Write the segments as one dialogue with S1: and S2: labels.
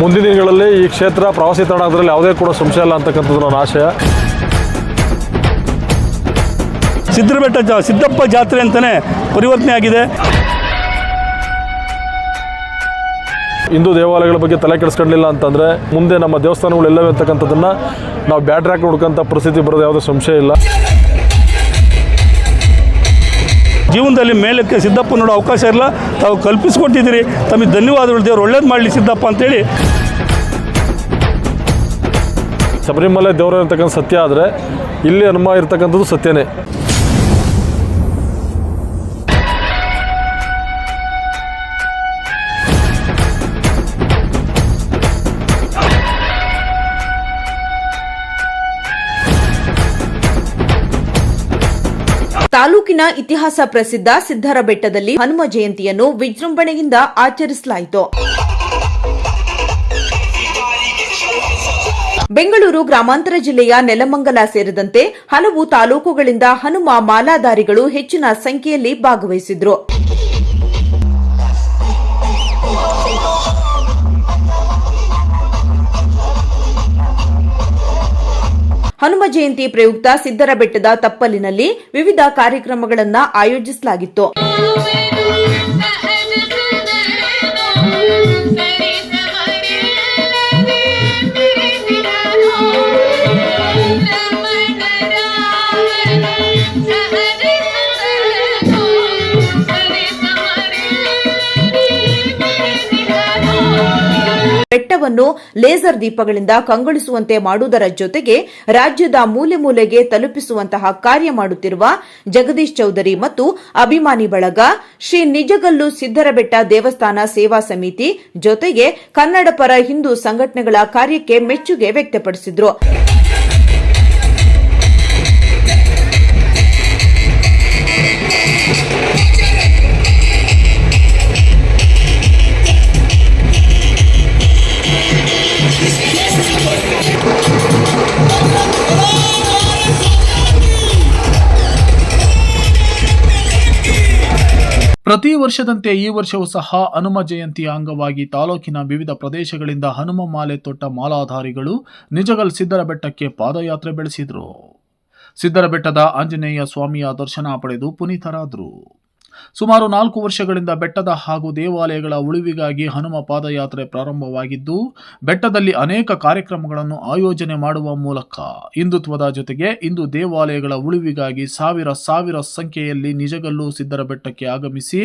S1: ಮುಂದಿನ ದಿನಗಳಲ್ಲಿ ಈ ಕ್ಷೇತ್ರ ಪ್ರವಾಸಿ ತಾಣ ಅದರಲ್ಲಿ ಯಾವುದೇ ಕೂಡ ಸಂಶಯ ಇಲ್ಲ ಅಂತಕ್ಕಂಥದ್ದು ನನ್ನ ಆಶಯ.
S2: ಸಿದ್ದರಬೆಟ್ಟ ಜಾ ಸಿದ್ದಪ್ಪ ಜಾತ್ರೆ ಅಂತಲೇ ಪರಿವರ್ತನೆ ಆಗಿದೆ.
S1: ಹಿಂದೂ ದೇವಾಲಯಗಳ ಬಗ್ಗೆ ತಲೆ ಕೆಡಿಸ್ಕೊಂಡಿಲ್ಲ ಅಂತಂದರೆ ಮುಂದೆ ನಮ್ಮ ದೇವಸ್ಥಾನಗಳು ಎಲ್ಲವೇ ಅಂತಕ್ಕಂಥದ್ದನ್ನು ನಾವು ಬ್ಯಾಟ್ರ್ಯಾಕ್ ನೋಡ್ಕೊಂತ ಹುಡ್ಕಂಥ ಪರಿಸ್ಥಿತಿ ಬರೋದು ಯಾವುದೇ ಸಂಶಯ ಇಲ್ಲ.
S2: ಜೀವನದಲ್ಲಿ ಮೇಲಕ್ಕೆ ಸಿದ್ದಪ್ಪ ನೋಡೋ ಅವಕಾಶ ಇಲ್ಲ ತಾವು ಕಲ್ಪಿಸ್ಕೊಟ್ಟಿದ್ದೀರಿ. ತಮಗೆ ಧನ್ಯವಾದಗಳು ದೇವ್ರು. ಒಳ್ಳೇದು ಮಾಡಲಿ ಸಿದ್ದಪ್ಪ ಅಂತೇಳಿ.
S1: ಶಬರಿಮಲೆ ದೇವರ ಇರ್ತಕ್ಕಂಥ ಸತ್ಯ ಆದರೆ ಇಲ್ಲಿ ಹನುಮ ಇರ್ತಕ್ಕಂಥದ್ದು ಸತ್ಯನೇ.
S3: ಇತಿಹಾಸ ಪ್ರಸಿದ್ಧ ಸಿದ್ದರ ಬೆಟ್ಟದಲ್ಲಿ ಹನುಮ ಜಯಂತಿಯನ್ನು ವಿಜೃಂಭಣೆಯಿಂದ ಆಚರಿಸಲಾಯಿತು. ಬೆಂಗಳೂರು ಗ್ರಾಮಾಂತರ ಜಿಲ್ಲೆಯ ನೆಲಮಂಗಲ ಸೇರಿದಂತೆ ಹಲವು ತಾಲೂಕುಗಳಿಂದ ಹನುಮ ಮಾಲಾಧಾರಿಗಳು ಹೆಚ್ಚಿನ ಸಂಖ್ಯೆಯಲ್ಲಿ ಭಾಗವಹಿಸಿದ್ರು. ಹನುಮ ಜಯಂತಿ ಪ್ರಯುಕ್ತ ಸಿದ್ದರ ಬೆಟ್ಟದ ತಪ್ಪಲಿನಲ್ಲಿ ವಿವಿಧ ಕಾರ್ಯಕ್ರಮಗಳನ್ನು ಆಯೋಜಿಸಲಾಗಿತ್ತು. ಬೆಟ್ಟವನ್ನು ಲೇಸರ್ ದೀಪಗಳಿಂದ ಕಂಗೊಳಿಸುವಂತೆ ಮಾಡುವುದರ ಜೊತೆಗೆ ರಾಜ್ಯದ ಮೂಲೆ ಮೂಲೆಗೆ ತಲುಪಿಸುವಂತಹ ಕಾರ್ಯ ಮಾಡುತ್ತಿರುವ ಜಗದೀಶ್ ಚೌಧರಿ ಮತ್ತು ಅಭಿಮಾನಿ ಬಳಗ, ಶ್ರೀ ನಿಜಗಲ್ಲು ಸಿದ್ದರಬೆಟ್ಟ ದೇವಸ್ಥಾನ ಸೇವಾ ಸಮಿತಿ ಜೊತೆಗೆ ಕನ್ನಡ ಪರ ಹಿಂದೂ ಸಂಘಟನೆಗಳ ಕಾರ್ಯಕ್ಕೆ ಮೆಚ್ಚುಗೆ ವ್ಯಕ್ತಪಡಿಸಿದ್ರು.
S4: ಪ್ರತಿ ವರ್ಷದಂತೆ ಈ ವರ್ಷವೂ ಸಹ ಹನುಮ ಜಯಂತಿಯ ಅಂಗವಾಗಿ ತಾಲೂಕಿನ ವಿವಿಧ ಪ್ರದೇಶಗಳಿಂದ ಹನುಮ ಮಾಲೆ ತೊಟ್ಟ ಮಾಲಾಧಾರಿಗಳು ನಿಜಗಲ್ ಸಿದ್ದರ ಬೆಟ್ಟಕ್ಕೆ ಪಾದಯಾತ್ರೆ ಬೆಳೆಸಿದರು. ಸಿದ್ದರ ಬೆಟ್ಟದ ಆಂಜನೇಯ ಸ್ವಾಮಿಯ ದರ್ಶನ ಪಡೆದು ಪುನೀತರಾದರು. ಸುಮಾರು ನಾಲ್ಕು ವರ್ಷಗಳಿಂದ ಬೆಟ್ಟದ ಹಾಗೂ ದೇವಾಲಯಗಳ ಉಳಿವಿಗಾಗಿ ಹನುಮ ಪಾದಯಾತ್ರೆ ಪ್ರಾರಂಭವಾಗಿದ್ದು, ಬೆಟ್ಟದಲ್ಲಿ ಅನೇಕ ಕಾರ್ಯಕ್ರಮಗಳನ್ನು ಆಯೋಜನೆ ಮಾಡುವ ಮೂಲಕ ಹಿಂದುತ್ವದ ಜೊತೆಗೆ ಇಂದು ದೇವಾಲಯಗಳ ಉಳಿವಿಗಾಗಿ ಸಾವಿರ ಸಾವಿರ ಸಂಖ್ಯೆಯಲ್ಲಿ ನಿಜಗಲ್ಲು ಸಿದ್ದರ ಬೆಟ್ಟಕ್ಕೆ ಆಗಮಿಸಿ,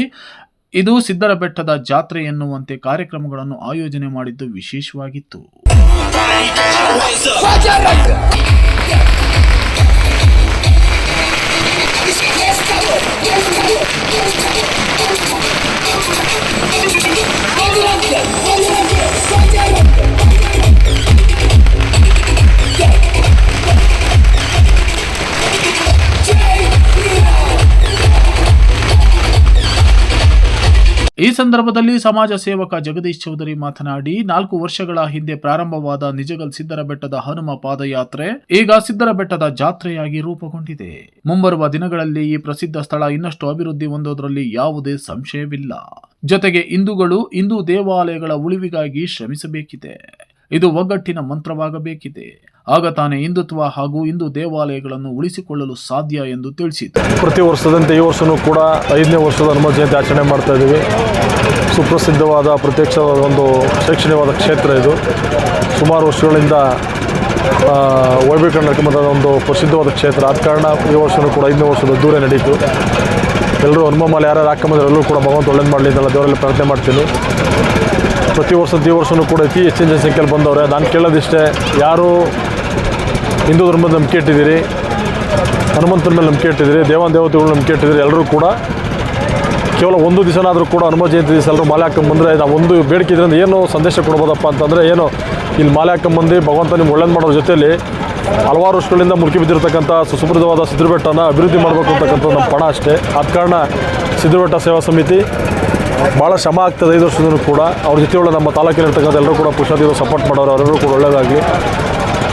S4: ಇದು ಸಿದ್ದರ ಬೆಟ್ಟದ ಜಾತ್ರೆ ಎನ್ನುವಂತೆ ಕಾರ್ಯಕ್ರಮಗಳನ್ನು ಆಯೋಜನೆ ಮಾಡಿದ್ದು ವಿಶೇಷವಾಗಿತ್ತು. Oh, my God. ಈ ಸಂದರ್ಭದಲ್ಲಿ ಸಮಾಜ ಸೇವಕ ಜಗದೀಶ್ ಚೌಧರಿ ಮಾತನಾಡಿ, ನಾಲ್ಕು ವರ್ಷಗಳ ಹಿಂದೆ ಪ್ರಾರಂಭವಾದ ನಿಜಗಲ್ ಸಿದ್ದರ ಬೆಟ್ಟದ ಹನುಮ ಪಾದಯಾತ್ರೆ ಈಗ ಸಿದ್ದರ ಬೆಟ್ಟದ ಜಾತ್ರೆಯಾಗಿ ರೂಪುಗೊಂಡಿದೆ. ಮುಂಬರುವ ದಿನಗಳಲ್ಲಿ ಈ ಪ್ರಸಿದ್ಧ ಸ್ಥಳ ಇನ್ನಷ್ಟು ಅಭಿವೃದ್ಧಿ ಹೊಂದೋದರಲ್ಲಿ ಯಾವುದೇ ಸಂಶಯವಿಲ್ಲ. ಜೊತೆಗೆ ಹಿಂದೂಗಳು ಹಿಂದೂ ದೇವಾಲಯಗಳ ಉಳಿವಿಗಾಗಿ ಶ್ರಮಿಸಬೇಕಿದೆ. ಇದು ಒಗ್ಗಟ್ಟಿನ ಮಂತ್ರವಾಗಬೇಕಿದೆ. ಆಗ ತಾನೇ ಹಿಂದುತ್ವ ಹಾಗೂ ಹಿಂದೂ ದೇವಾಲಯಗಳನ್ನು ಉಳಿಸಿಕೊಳ್ಳಲು ಸಾಧ್ಯ ಎಂದು ತಿಳಿಸಿತು.
S1: ಪ್ರತಿ ವರ್ಷದಂತೆ ಈ ವರ್ಷವೂ ಕೂಡ ಐದನೇ ವರ್ಷದ ಹನುಮ ಜಯಂತಿ ಆಚರಣೆ ಮಾಡ್ತಾ ಇದ್ದೀವಿ. ಸುಪ್ರಸಿದ್ಧವಾದ, ಪ್ರತ್ಯಕ್ಷವಾದ ಒಂದು ಶೈಕ್ಷಣಿಕವಾದ ಕ್ಷೇತ್ರ ಇದು. ಸುಮಾರು ವರ್ಷಗಳಿಂದ ವೈಭೀಕರಣ ಒಂದು ಪ್ರಸಿದ್ಧವಾದ ಕ್ಷೇತ್ರ. ಆದ ಕಾರಣ ಈ ವರ್ಷವೂ ಕೂಡ ಐದನೇ ವರ್ಷದ ದೂರ ನಡೀತು. ಎಲ್ಲರೂ ಹನುಮ ಮಾಲೆ ಯಾರು ಕೂಡ ಭಗವಂತ ಒಳ್ಳೇದು ಮಾಡಲಿ ಅಂತ ದೇವರಲ್ಲಿ ಪ್ರಾರ್ಥನೆ ಮಾಡ್ತೀನಿ. ಪ್ರತಿ ವರ್ಷ ಈ ವರ್ಷವೂ ಕೂಡ ಅತಿ ಹೆಚ್ಚಿನ ಜನಸಂಖ್ಯೆಯಲ್ಲಿ ಬಂದವ್ರೆ. ನಾನು ಕೇಳೋದಿಷ್ಟೇ, ಯಾರು ಹಿಂದೂ ಧರ್ಮದ ನಂಬಿಕೆ ಇಟ್ಟಿದ್ದೀರಿ, ಹನುಮಂತನ ಮೇಲೆ ನಂಬಿಕೆ ಇಟ್ಟಿದ್ದೀರಿ, ದೇವನ ದೇವತೆಗಳು ನಂಬಿಕೆ ಇಟ್ಟಿದ್ದೀರಿ, ಎಲ್ಲರೂ ಕೂಡ ಕೇವಲ ಒಂದು ದಿವಸನಾದರೂ ಕೂಡ ಹನುಮ ಜಯಂತಿ ದಿವಸ ಎಲ್ಲರೂ ಮಾಲೆ ಹಾಕೊಂಬಂದರೆ ನಾವು ಒಂದು ಬೇಡಿಕೆ ಇದರಿಂದ ಏನು ಸಂದೇಶ ಕೊಡ್ಬೋದಪ್ಪ ಅಂತಂದರೆ ಏನು, ಇಲ್ಲಿ ಮಾಲೆ ಹಾಕೊಂಬಂದು ಭಗವಂತ ನಿಮ್ಗೆ ಒಳ್ಳೇದು ಮಾಡೋರ ಜೊತೆಯಲ್ಲಿ ಹಲವಾರು ವರ್ಷಗಳಿಂದ ಮುರುಕಿ ಬಿದ್ದಿರತಕ್ಕಂಥ ಸುಸಮೃದ್ಧವಾದ ಸಿದ್ಧಬೆಟ್ಟನ ಅಭಿವೃದ್ಧಿ ಮಾಡಬೇಕು ಅಂತಕ್ಕಂಥ ನಮ್ಮ ಪಣ ಅಷ್ಟೇ. ಆದ ಕಾರಣ ಸಿದ್ಧಬೆಟ್ಟ ಸೇವಾ ಸಮಿತಿ ಭಾಳ ಶ್ರಮ ಆಗ್ತದೆ ಐದು ವರ್ಷದಲ್ಲೂ ಕೂಡ. ಅವ್ರ ಒಳ್ಳೆ ನಮ್ಮ ತಾಲೂಕಿನರ್ತಕ್ಕಂಥ ಎಲ್ಲರೂ ಕೂಡ ಪುರುಷಾದಿಗಳು ಸಪೋರ್ಟ್ ಮಾಡೋರು ಅವರೆಲ್ಲರೂ ಕೂಡ ಒಳ್ಳೆಯದಾಗಲಿ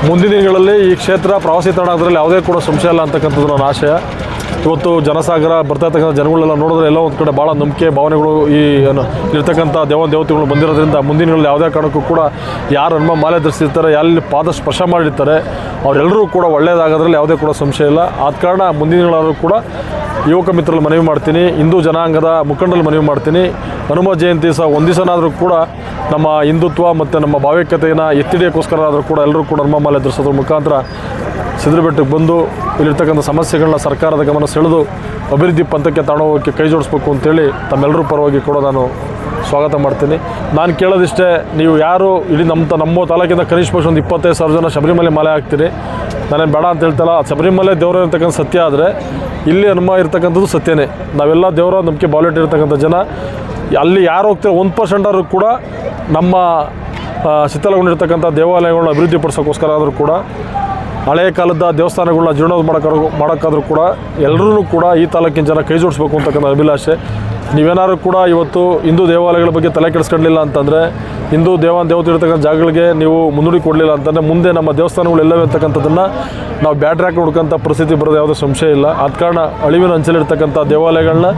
S1: ಮುಂದಿನ ದಿನಗಳಲ್ಲಿ ಈ ಕ್ಷೇತ್ರ ಪ್ರವಾಸಿ ತಾಣ ಅದರಲ್ಲಿ ಯಾವುದೇ ಕೂಡ ಸಂಶಯ ಇಲ್ಲ ಅಂತಕ್ಕಂಥದ್ದು ನನ್ನ ಆಶಯ. ಇವತ್ತು ಜನಸಾಗರ ಬರ್ತಾ ಇರ್ತಕ್ಕಂಥ ಜನಗಳೆಲ್ಲ ನೋಡಿದ್ರೆ ಎಲ್ಲ ಒಂದು ಕಡೆ ಭಾಳ ನಂಬಿಕೆ, ಭಾವನೆಗಳು ಈ ಇರ್ತಕ್ಕಂಥ ದೇವ ದೇವತೆಗಳು ಬಂದಿರೋದ್ರಿಂದ ಮುಂದಿನಗಳಲ್ಲಿ ಯಾವುದೇ ಕಾರಣಕ್ಕೂ ಕೂಡ ಯಾರು ಹನುಮ ಮಾಲೆ ಧರಿಸಿರ್ತಾರೆ ಎಲ್ಲಿ ಪಾದ ಸ್ಪರ್ಶ ಮಾಡಿರ್ತಾರೆ ಅವರೆಲ್ಲರೂ ಕೂಡ ಒಳ್ಳೆಯದಾಗೋದ್ರಲ್ಲಿ ಯಾವುದೇ ಕೂಡ ಸಂಶಯ ಇಲ್ಲ. ಆದ ಕಾರಣ ಮುಂದಿನ ಕೂಡ ಯುವಕ ಮಿತ್ರರಲ್ಲಿ ಮನವಿ ಮಾಡ್ತೀನಿ, ಹಿಂದೂ ಜನಾಂಗದ ಮುಖಂಡರಲ್ಲಿ ಮನವಿ ಮಾಡ್ತೀನಿ. ಹನುಮ ಜಯಂತಿ ಸಹ ಒಂದು ಕೂಡ ನಮ್ಮ ಹಿಂದುತ್ವ ಮತ್ತು ನಮ್ಮ ಭಾವೈಕ್ಯತೆಯನ್ನು ಎತ್ತಿಡಿಯೋಕ್ಕೋಸ್ಕರ ಆದರೂ ಕೂಡ ಎಲ್ಲರೂ ಕೂಡ ಹನುಮ ಮಾಲೆ ಧರಿಸೋದ್ರ ಮುಖಾಂತರ ಸಿದ್ರಬೆಟ್ಟಕ್ಕೆ ಬಂದು ಇಲ್ಲಿರ್ತಕ್ಕಂಥ ಸಮಸ್ಯೆಗಳನ್ನ ಸರ್ಕಾರದ ಗಮನ ಸೆಳೆದು ಅಭಿವೃದ್ಧಿ ಪಂಥಕ್ಕೆ ತಾಣೋಕ್ಕೆ ಕೈ ಜೋಡಿಸ್ಬೇಕು ಅಂತೇಳಿ ತಮ್ಮೆಲ್ಲರೂ ಪರವಾಗಿ ಕೂಡ ನಾನು ಸ್ವಾಗತ ಮಾಡ್ತೀನಿ. ನಾನು ಕೇಳೋದಿಷ್ಟೇ, ನೀವು ಯಾರು ಇಡೀ ನಮ್ಮ ನಮ್ಮ ತಾಲೂಕಿಂದ ಕನಿಷ್ಠ ಪಕ್ಷ ಒಂದು ಇಪ್ಪತ್ತೈದು ಸಾವಿರ ಜನ ಶಬರಿಮಲೆ ಮಲೆ ಹಾಕ್ತೀರಿ. ನಾನೇನು ಬೇಡ ಅಂತ ಹೇಳ್ತಲ್ಲ ಶಬರಿಮಲೆ ದೇವರು ಇರ್ತಕ್ಕಂಥ ಸತ್ಯ ಆದರೆ ಇಲ್ಲಿ ಹನುಮ ಇರ್ತಕ್ಕಂಥದ್ದು ಸತ್ಯನೇ. ನಾವೆಲ್ಲ ದೇವರ ನಂಬಿಕೆ ಬಾಲೆಟ್ ಇರ್ತಕ್ಕಂಥ ಜನ. ಅಲ್ಲಿ ಯಾರು ಹೋಗ್ತಾರೆ ಒಂದು ಪರ್ಸೆಂಟ್ ಆದರೂ ಕೂಡ ನಮ್ಮ ಶಿಥಿಲಗೊಂಡಿರ್ತಕ್ಕಂಥ ದೇವಾಲಯಗಳನ್ನ ಅಭಿವೃದ್ಧಿಪಡಿಸೋಕ್ಕೋಸ್ಕರ ಆದರೂ ಕೂಡ ಹಳೆಯ ಕಾಲದ ದೇವಸ್ಥಾನಗಳನ್ನ ಜೀರ್ಣೋದ್ ಮಾಡೋಕ್ಕಾದ್ರು ಮಾಡೋಕ್ಕಾದ್ರೂ ಕೂಡ ಎಲ್ಲರೂ ಕೂಡ ಈ ತಾಲೂಕಿನ ಜನ ಕೈ ಜೋಡಿಸ್ಬೇಕು ಅಂತಕ್ಕಂಥ ಅಭಿಲಾಷೆ. ನೀವೇನಾದ್ರು ಕೂಡ ಇವತ್ತು ಹಿಂದೂ ದೇವಾಲಯಗಳ ಬಗ್ಗೆ ತಲೆ ಕೆಡಿಸ್ಕೊಂಡಿಲ್ಲ ಅಂತಂದರೆ, ಹಿಂದೂ ದೇವ ದೇವತೆ ಇರ್ತಕ್ಕಂಥ ಜಾಗಗಳಿಗೆ ನೀವು ಮುನ್ನುಡಿ ಕೊಡಲಿಲ್ಲ ಅಂತಂದರೆ, ಮುಂದೆ ನಮ್ಮ ದೇವಸ್ಥಾನಗಳು ಎಲ್ಲವೇ ಅಂತಕ್ಕಂಥದ್ದನ್ನು ನಾವು ಬ್ಯಾಟ್ ರ್ಯಾಕ್ ಹುಡ್ಕೋಂಥ ಪರಿಸ್ಥಿತಿ ಬರೋದು ಯಾವುದೇ ಸಂಶಯ ಇಲ್ಲ. ಆದ ಕಾರಣ ಅಳಿವಿನ ಅಂಚಲಿರ್ತಕ್ಕಂಥ ದೇವಾಲಯಗಳನ್ನ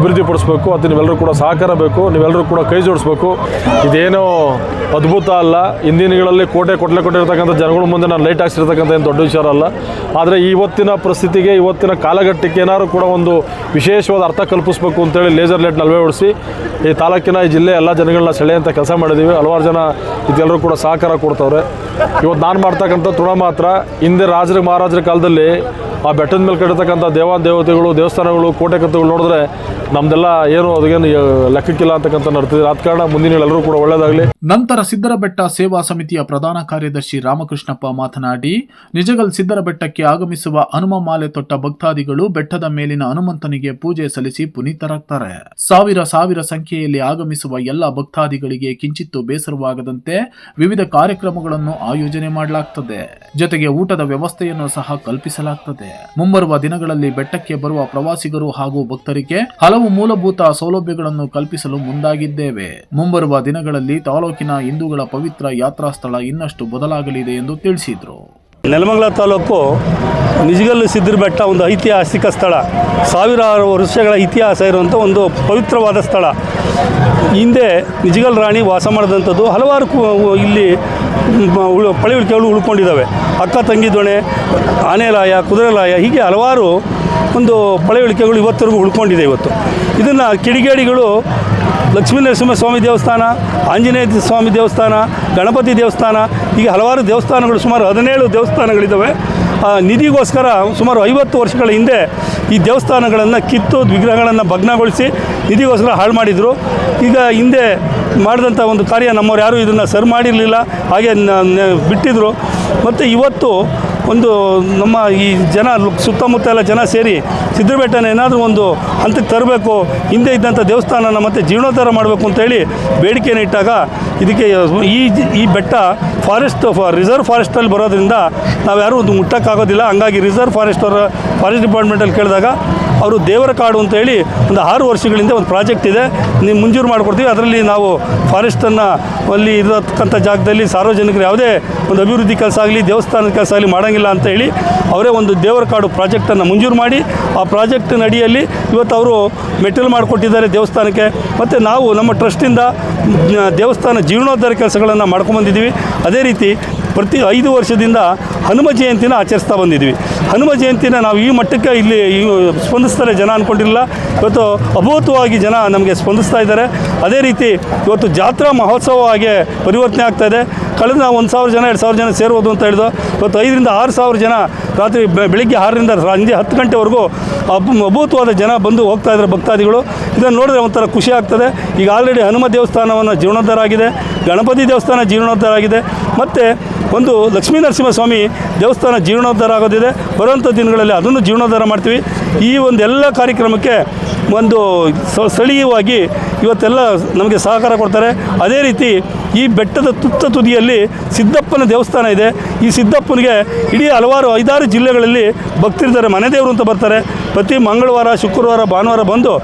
S1: ಅಭಿವೃದ್ಧಿಪಡಿಸ್ಬೇಕು ಅದು ನೀವೆಲ್ಲರೂ ಕೂಡ ಸಹಕಾರ ಬೇಕು ನೀವೆಲ್ಲರೂ ಕೂಡ ಕೈ ಜೋಡಿಸ್ಬೇಕು. ಇದೇನೋ ಅದ್ಭುತ ಅಲ್ಲ. ಹಿಂದಿನಗಳಲ್ಲಿ ದಿನಗಳಲ್ಲಿ ಕೋಟೆ ಕೊಟ್ಲೆ ಕೊಟ್ಟಿರ್ತಕ್ಕಂಥ ಜನಗಳ ಮುಂದೆ ನಾನು ಲೈಟ್ ಹಾಕ್ಸಿರ್ತಕ್ಕಂಥ ಏನು ದೊಡ್ಡ ವಿಚಾರ ಅಲ್ಲ. ಆದರೆ ಇವತ್ತಿನ ಪರಿಸ್ಥಿತಿಗೆ, ಇವತ್ತಿನ ಕಾಲಘಟ್ಟಕ್ಕೆ ಏನಾದರೂ ಕೂಡ ಒಂದು ವಿಶೇಷವಾದ ಅರ್ಥ ಕಲ್ಪಿಸ್ಬೇಕು ಅಂತೇಳಿ ಲೇಸರ್ ಲೈಟ್ನ ಅಳವಡಿಸಿ ಈ ತಾಲೂಕಿನ, ಈ ಜಿಲ್ಲೆ ಎಲ್ಲ ಜನಗಳನ್ನ ಸೆಳೆಯಂಥ ಕೆಲಸ ಮಾಡಿದ್ದೀವಿ ಹಲವಾರು ಜನ ಇದೆಲ್ಲರೂ ಕೂಡ ಸಹಕಾರ ಕೊಡ್ತವ್ರೆ. ಇವತ್ತು ನಾನು ಮಾಡ್ತಕ್ಕಂಥ ತೃಣ ಮಾತ್ರ. ಹಿಂದೆ ರಾಜರ, ಮಹಾರಾಜರ ಕಾಲದಲ್ಲಿ ಆ ಬೆಟ್ಟದ ಮೇಲೆ ಕಟ್ಟಿರ್ತಕ್ಕಂಥ ದೇವಾ ದೇವತೆಗಳು, ದೇವಸ್ಥಾನಗಳು, ಕೋಟೆ ಕತ್ತುಗಳು ನೋಡಿದ್ರೆ ನಮ್ದೆಲ್ಲ ಏನು ಅದಕ್ಕೇನು ಲೆಕ್ಕಕ್ಕಿಲ್ಲ ಅಂತಕ್ಕಂಥ ನಡ್ತಿದ್ರೆ ಆದ ಕಾರಣ ಮುಂದಿನ ಎಲ್ಲರೂ ಕೂಡ ಒಳ್ಳೇದಾಗಲಿ.
S4: ನಂತರ ಸಿದ್ದರಬೆಟ್ಟ ಸೇವಾ ಸಮಿತಿಯ ಪ್ರಧಾನ ಕಾರ್ಯದರ್ಶಿ ರಾಮಕೃಷ್ಣಪ್ಪ ಮಾತನಾಡಿ, ನಿಜಗಲ್ ಸಿದ್ದರಬೆಟ್ಟಕ್ಕೆ ಆಗಮಿಸುವ ಹನುಮ ಮಾಲೆ ತೊಟ್ಟ ಭಕ್ತಾದಿಗಳು ಬೆಟ್ಟದ ಮೇಲಿನ ಹನುಮಂತನಿಗೆ ಪೂಜೆ ಸಲ್ಲಿಸಿ ಪುನೀತರಾಗ್ತಾರೆ. ಸಾವಿರ ಸಾವಿರ ಸಂಖ್ಯೆಯಲ್ಲಿ ಆಗಮಿಸುವ ಎಲ್ಲ ಭಕ್ತಾದಿಗಳಿಗೆ ಕಿಂಚಿತ್ತು ಬೇಸರವಾಗದಂತೆ ವಿವಿಧ ಕಾರ್ಯಕ್ರಮಗಳನ್ನು ಆಯೋಜನೆ ಮಾಡಲಾಗ್ತದೆ. ಜೊತೆಗೆ ಊಟದ ವ್ಯವಸ್ಥೆಯನ್ನು ಸಹ ಕಲ್ಪಿಸಲಾಗ್ತದೆ. ಮುಂಬರುವ ದಿನಗಳಲ್ಲಿ ಬೆಟ್ಟಕ್ಕೆ ಬರುವ ಪ್ರವಾಸಿಗರು ಹಾಗೂ ಭಕ್ತರಿಗೆ ಹಲವು ಮೂಲಭೂತ ಸೌಲಭ್ಯಗಳನ್ನು ಕಲ್ಪಿಸಲು ಮುಂದಾಗಿದ್ದೇವೆ. ಮುಂಬರುವ ದಿನಗಳಲ್ಲಿ ತಾಲೂಕಿನ ಹಿಂದೂಗಳ ಪವಿತ್ರ ಯಾತ್ರಾ ಸ್ಥಳ ಇನ್ನಷ್ಟು ಬದಲಾಗಲಿದೆ ಎಂದು ತಿಳಿಸಿದರು.
S2: ನೆಲಮಂಗಲ ತಾಲೂಕು ನಿಜಗಲ್ಲು ಸಿದ್ಧರ ಬೆಟ್ಟ ಒಂದು ಐತಿಹಾಸಿಕ ಸ್ಥಳ. ಸಾವಿರಾರು ವರ್ಷಗಳ ಇತಿಹಾಸ ಇರುವಂಥ ಒಂದು ಪವಿತ್ರವಾದ ಸ್ಥಳ. ಹಿಂದೆ ನಿಜಗಲ್ ರಾಣಿ ವಾಸ ಮಾಡಿದಂಥದ್ದು ಹಲವಾರು ಇಲ್ಲಿ ಪಳವಳಿಕೆಗಳು ಉಳ್ಕೊಂಡಿದ್ದಾವೆ. ಅಕ್ಕ ತಂಗಿ ದೊಣೆ, ಆನೆಲಾಯ, ಕುದುರೆಲಾಯ ಹೀಗೆ ಹಲವಾರು ಒಂದು ಪಳೆಯುಳಿಕೆಗಳು ಇವತ್ತರೆಗೂ ಉಳ್ಕೊಂಡಿದೆ ಇವತ್ತು. ಇದನ್ನು ಕಿಡಿಗೇಡಿಗಳು ಲಕ್ಷ್ಮೀ ನರಸಿಂಹ ಸ್ವಾಮಿ ದೇವಸ್ಥಾನ, ಆಂಜನೇಯ ಸ್ವಾಮಿ ದೇವಸ್ಥಾನ, ಗಣಪತಿ ದೇವಸ್ಥಾನ, ಹೀಗೆ ಹಲವಾರು ದೇವಸ್ಥಾನಗಳು ಸುಮಾರು ಹದಿನೇಳು ದೇವಸ್ಥಾನಗಳಿದ್ದಾವೆ ಆ ನಿಧಿಗೋಸ್ಕರ ಸುಮಾರು ಐವತ್ತು ವರ್ಷಗಳ ಹಿಂದೆ ಈ ದೇವಸ್ಥಾನಗಳನ್ನು ಕಿತ್ತು ವಿಗ್ರಹಗಳನ್ನು ಭಗ್ನಗೊಳಿಸಿ ನಿಧಿಗೋಸ್ಕರ ಹಾಳು ಮಾಡಿದರು. ಈಗ ಹಿಂದೆ ಮಾಡಿದಂಥ ಒಂದು ಕಾರ್ಯ ನಮ್ಮವ್ರು ಯಾರೂ ಇದನ್ನು ಸರ್ ಮಾಡಿರಲಿಲ್ಲ, ಹಾಗೆ ಬಿಟ್ಟಿದ್ದರು ಮತ್ತು ಇವತ್ತು ಒಂದು ನಮ್ಮ ಈ ಜನ ಸುತ್ತಮುತ್ತ ಎಲ್ಲ ಜನ ಸೇರಿ ಸಿದ್ದರಬೆಟ್ಟನ ಏನಾದರೂ ಒಂದು ಹಂತಕ್ಕೆ ತರಬೇಕು, ಹಿಂದೆ ಇದ್ದಂಥ ದೇವಸ್ಥಾನನ ಮತ್ತು ಜೀರ್ಣೋದ್ಧಾರ ಮಾಡಬೇಕು ಅಂತೇಳಿ ಬೇಡಿಕೆಯನ್ನು ಇಟ್ಟಾಗ ಇದಕ್ಕೆ ಈ ಈ ಬೆಟ್ಟ ಫಾರೆಸ್ಟ್ ರಿಸರ್ವ್ ಫಾರೆಸ್ಟಲ್ಲಿ ಬರೋದ್ರಿಂದ ನಾವು ಯಾರೂ ಒಂದು ಮುಟ್ಟಕ್ಕಾಗೋದಿಲ್ಲ. ಹಂಗಾಗಿ ರಿಸರ್ವ್ ಫಾರೆಸ್ಟ್ ಅವರ ಫಾರೆಸ್ಟ್ ಡಿಪಾರ್ಟ್ಮೆಂಟಲ್ಲಿ ಕೇಳಿದಾಗ ಅವರು ದೇವರ ಕಾಡು ಅಂತ ಹೇಳಿ ಒಂದು ಆರು ವರ್ಷಗಳಿಂದ ಒಂದು ಪ್ರಾಜೆಕ್ಟ್ ಇದೆ. ನೀವು ಮಂಜೂರು ಮಾಡಿಕೊಡ್ತೀವಿ. ಅದರಲ್ಲಿ ನಾವು ಫಾರೆಸ್ಟನ್ನು ಅಲ್ಲಿ ಇರತಕ್ಕಂಥ ಜಾಗದಲ್ಲಿ ಸಾರ್ವಜನಿಕರು ಯಾವುದೇ ಒಂದು ಅಭಿವೃದ್ಧಿ ಕೆಲಸ ಆಗಲಿ, ದೇವಸ್ಥಾನದ ಕೆಲಸ ಆಗಲಿ ಮಾಡೋಂಗಿಲ್ಲ ಅಂತ ಹೇಳಿ ಅವರೇ ಒಂದು ದೇವರ ಕಾಡು ಪ್ರಾಜೆಕ್ಟನ್ನು ಮಂಜೂರು ಮಾಡಿ, ಆ ಪ್ರಾಜೆಕ್ಟಿನ ಅಡಿಯಲ್ಲಿ ಇವತ್ತು ಅವರು ಮೆಟಲ್ ಮಾಡಿಕೊಟ್ಟಿದ್ದಾರೆ ದೇವಸ್ಥಾನಕ್ಕೆ. ಮತ್ತು ನಾವು ನಮ್ಮ ಟ್ರಸ್ಟಿಂದ ದೇವಸ್ಥಾನ ಜೀರ್ಣೋದ್ಧಾರ ಕೆಲಸಗಳನ್ನು ಮಾಡ್ಕೊಂಬಂದಿದ್ದೀವಿ ಅದೇ ರೀತಿ ಪ್ರತಿ ಐದು ವರ್ಷದಿಂದ ಹನುಮ ಜಯಂತಿನ ಆಚರಿಸ್ತಾ ಬಂದಿದ್ವಿ. ಹನುಮ ಜಯಂತಿನ ನಾವು ಈ ಮಟ್ಟಕ್ಕೆ ಇಲ್ಲಿ ಸ್ಪಂದಿಸ್ತಾರೆ ಜನ ಅಂದ್ಕೊಂಡಿರಲಿಲ್ಲ ಇವತ್ತು ಅಭೂತವಾಗಿ ಜನ ನಮಗೆ ಸ್ಪಂದಿಸ್ತಾ ಇದ್ದಾರೆ. ಅದೇ ರೀತಿ ಇವತ್ತು ಜಾತ್ರಾ ಮಹೋತ್ಸವವಾಗಿ ಪರಿವರ್ತನೆ ಆಗ್ತಾ ಇದೆ. ಕಳೆದ ಒಂದು ಸಾವಿರ ಜನ, ಎರಡು ಸಾವಿರ ಜನ ಸೇರ್ಬೋದು ಅಂತ ಹೇಳಿದ್ರು. ಇವತ್ತು ಐದರಿಂದ ಆರು ಸಾವಿರ ಜನ ರಾತ್ರಿ ಬೆಳಗ್ಗೆ ಆರರಿಂದ ಸಂಜೆ ಹತ್ತು ಗಂಟೆವರೆಗೂ ಅಬ್ ಅಭೂತವಾದ ಜನ ಬಂದು ಹೋಗ್ತಾ ಇದ್ದಾರೆ ಭಕ್ತಾದಿಗಳು. ಇದನ್ನು ನೋಡಿದ್ರೆ ಒಂಥರ ಖುಷಿ ಆಗ್ತದೆ. ಈಗ ಆಲ್ರೆಡಿ ಹನುಮ ದೇವಸ್ಥಾನವನ್ನು ಜೀರ್ಣೋದ್ಧಾರ ಆಗಿದೆ ಗಣಪತಿ ದೇವಸ್ಥಾನ ಜೀರ್ಣೋದ್ಧಾರ ಆಗಿದೆ ಮತ್ತು ಒಂದು ಲಕ್ಷ್ಮೀ ನರಸಿಂಹಸ್ವಾಮಿ ದೇವಸ್ಥಾನ ಜೀರ್ಣೋದ್ಧಾರ ಆಗೋದಿದೆ. ಬರುವಂಥ ದಿನಗಳಲ್ಲಿ ಅದನ್ನು ಜೀರ್ಣೋದ್ಧಾರ ಮಾಡ್ತೀವಿ. ಈ ಒಂದು ಎಲ್ಲ ಕಾರ್ಯಕ್ರಮಕ್ಕೆ ಒಂದು ಸ್ಥಳೀಯವಾಗಿ ಇವತ್ತೆಲ್ಲ ನಮಗೆ ಸಹಕಾರ ಕೊಡ್ತಾರೆ. ಅದೇ ರೀತಿ ಈ ಬೆಟ್ಟದ ತುತ್ತ ತುದಿಯಲ್ಲಿ ಸಿದ್ದಪ್ಪನ ದೇವಸ್ಥಾನ ಇದೆ. ಈ ಸಿದ್ದಪ್ಪನಿಗೆ ಇಡೀ ಹಲವಾರು ಐದಾರು ಜಿಲ್ಲೆಗಳಲ್ಲಿ ಭಕ್ತರಿದ್ದಾರೆ. ಮನೆ ದೇವರು ಅಂತ ಬರ್ತಾರೆ. ಪ್ರತಿ ಮಂಗಳವಾರ, ಶುಕ್ರವಾರ, ಭಾನುವಾರ ಬಂದು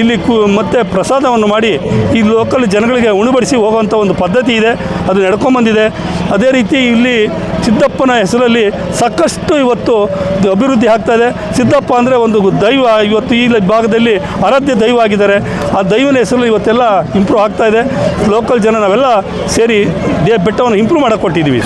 S2: ಇಲ್ಲಿ ಕು ಮತ್ತೆ ಪ್ರಸಾದವನ್ನು ಮಾಡಿ ಈ ಲೋಕಲ್ ಜನಗಳಿಗೆ ಉಣಬಡಿಸಿ ಹೋಗುವಂಥ ಒಂದು ಪದ್ಧತಿ ಇದೆ. ಅದು ನಡ್ಕೊಂಬಂದಿದೆ. ಅದೇ ರೀತಿ ಇಲ್ಲಿ ಸಿದ್ದಪ್ಪನ ಹೆಸರಲ್ಲಿ ಸಾಕಷ್ಟು ಇವತ್ತು ಅಭಿವೃದ್ಧಿ ಆಗ್ತಾ ಇದೆ. ಸಿದ್ದಪ್ಪ ಅಂದರೆ ಒಂದು ದೈವ. ಇವತ್ತು ಈ ಭಾಗದಲ್ಲಿ ಆರಾಧ್ಯ ದೈವ ಆಗಿದ್ದಾರೆ. ಆ ದೈವನ ಹೆಸರಲ್ಲಿ ಇವತ್ತೆಲ್ಲ ಇಂಪ್ರೂವ್ ಆಗ್ತಾ ಇದೆ. ಲೋಕಲ್ ಜನ ನಾವೆಲ್ಲ ಸೇರಿ ದೇ ಬೆಟ್ಟವನ್ನು ಇಂಪ್ರೂವ್ ಮಾಡಕ್ಕೆ ಕೊಟ್ಟಿದ್ದೀವಿ.